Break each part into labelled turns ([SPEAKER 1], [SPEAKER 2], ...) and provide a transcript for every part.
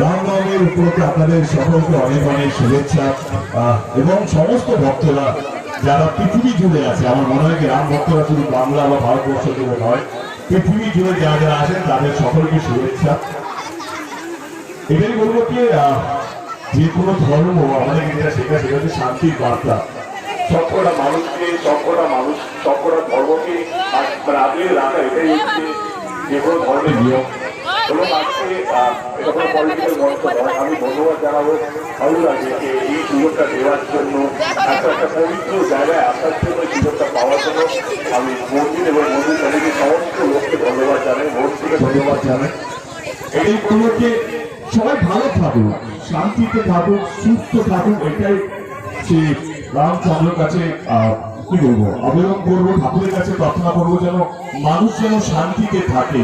[SPEAKER 1] রামনবমীর উপলক্ষে আপনাদের সকলকে অনেক অনেক শুভেচ্ছা এবং সমস্ত ভক্তরা যারা পৃথিবী জুড়ে আছে, আমার মনে হয় রাম ভক্তরা শুধু বাংলা বা ভারতবর্ষ জুড়ে নয়, পৃথিবী জুড়ে যারা যারা আছেন তাদের সকলকে শুভেচ্ছা। এটাই বলব কি যে কোনো ধর্ম আমাদের যেটা শেখা, সেটা হচ্ছে শান্তির বার্তা। সবকটা মানুষকে, সবকটা মানুষ, সবকটা ধর্মকে আগলে রাখা এটাই হচ্ছে যে কোনো ধর্মের নিয়ম। এবং আজকে আহ, পলিটিক্যাল মঞ্চ নয়। আমি ধন্যবাদ জানাব ভালো যে এই সুযোগটা দেওয়ার জন্য। একটা একটা পবিত্র জায়গায় আসার জন্য সুযোগটা পাওয়ার জন্য আমি মন্দির এবং মন্দির কমিটির সমস্ত লোককে ধন্যবাদ জানাই ধন্যবাদ জানাই। এটাই বলব সবাই ভালো থাকুক শান্তিতে থাকুক সুস্থ থাকুক এটাই সে রামচন্দ্রের কাছে আহ, কি বলব আবেদন করব ঠাকুরের কাছে প্রার্থনা করব যেন মানুষ যেন শান্তিতে থাকে।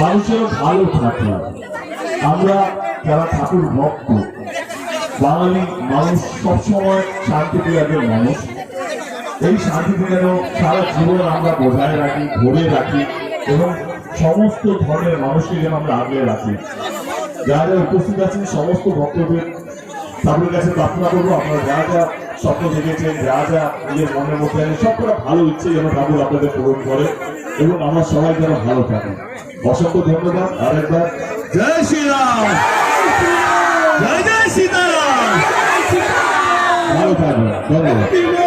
[SPEAKER 1] মানুষ যেন ভালো থাকে। আমরা যারা ঠাকুর ভক্ত, বাঙালি মানুষ সবসময় শান্তি শান্তিপ্রিয়াদের মানুষ। এই শান্তি যেন সারা জীবন আমরা বজায় রাখি, ধরে রাখি এবং সমস্ত ধর্মের মানুষকে যেন আমরা আগলে রাখি। যারা যারা উপস্থিত আছেন, সমস্ত ভক্তদের ঠাকুরের কাছে প্রার্থনা করব। আপনারা যা যা স্বপ্ন দেখেছেন যা যা নিজের মনের মধ্যে সবকটা ভালো ইচ্ছে যেন ঠাকুর আপনাদের পূরণ করে। এবং আমার সবাই যেন ভালো থাকে। অসংখ্য ধন্যবাদ। আরেকবার
[SPEAKER 2] জয় শ্রীরাম। জয় জয় সীতারাম।
[SPEAKER 1] ভালো থাকবেন। ধন্যবাদ।